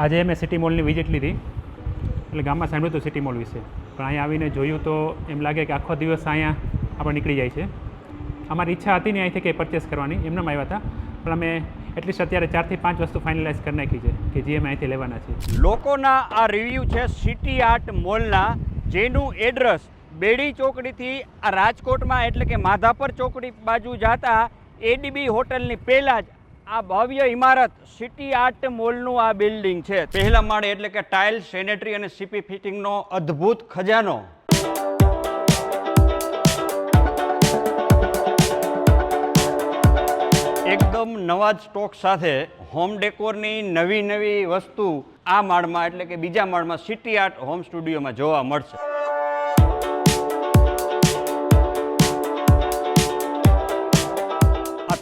આજે મેં city મોલની visit લીધી. એટલે ગામમાં સાંભળ્યું હતું સિટી મોલ વિશે. પણ અહીંયા આવીને જોયું તો એમ લાગે કે આખો દિવસ અહીંયા આપણે નીકળી જાય છે. અમારી ઈચ્છા હતી ને અહીંથી કંઈ પરચેસ કરવાની એમને આવ્યા હતા. પણ અમે એટલીસ્ટ અત્યારે ચારથી પાંચ વસ્તુ ફાઇનલાઇઝ કરી નાખી છે કે જે અમે અહીંથી લેવાના છે. લોકોના આ રિવ્યૂ છે સિટી આર્ટ મોલના જેનું એડ્રેસ બેડી ચોકડીથી આ રાજકોટમાં એટલે કે માધાપર ચોકડી બાજુ જતા એડીબી હોટલની પહેલાં જ આ ભવ્ય ઇમારત સિટી આર્ટ મોલનું આ બિલ્ડિંગ છે. પહેલા માળે એટલે કે ટાઇલ સેનેટરી અને સીપી ફિટિંગનો અદ્ભુત ખજાનો. એકદમ નવા જ સ્ટોક સાથે હોમ ડેકોરની નવી નવી વસ્તુ આ માળમાં એટલે કે બીજા માળમાં સિટી આર્ટ હોમ સ્ટુડિયોમાં જોવા મળશે.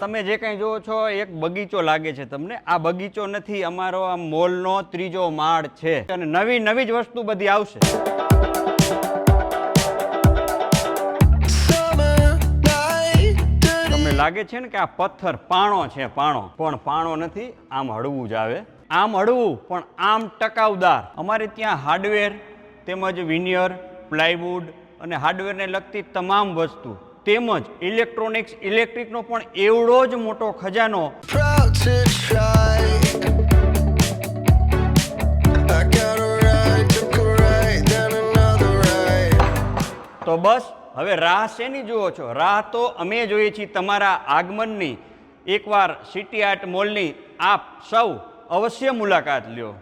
તમે જે કંઈ જુઓ છો, એક બગીચો લાગે છે તમને. આ બગીચો નથી, અમારો આ મોલનો ત્રીજો માળ છે. અને નવી નવી જ વસ્તુ બધી આવશે. લાગે છે ને કે આ પથ્થર પાણો છે, પાણો. પણ પાણો નથી, આમ હળવું જ આવે. આમ હળવું, પણ આમ ટકાઉદાર. અમારે ત્યાં હાર્ડવેર, તેમજ વિનિયર પ્લાયવુડ અને હાર્ડવેરને લગતી તમામ વસ્તુ તેમજ ઇલેક્ટ્રોનિક્સ ઇલેક્ટ્રિકનો પણ એવડો જ મોટો ખજાનો. તો બસ હવે રાહ શેની જુઓ છો? રાહ તો અમે જોઈએ છીએ તમારા આગમનની. એકવાર સિટી આર્ટ મોલની આપ સૌ અવશ્ય મુલાકાત લ્યો.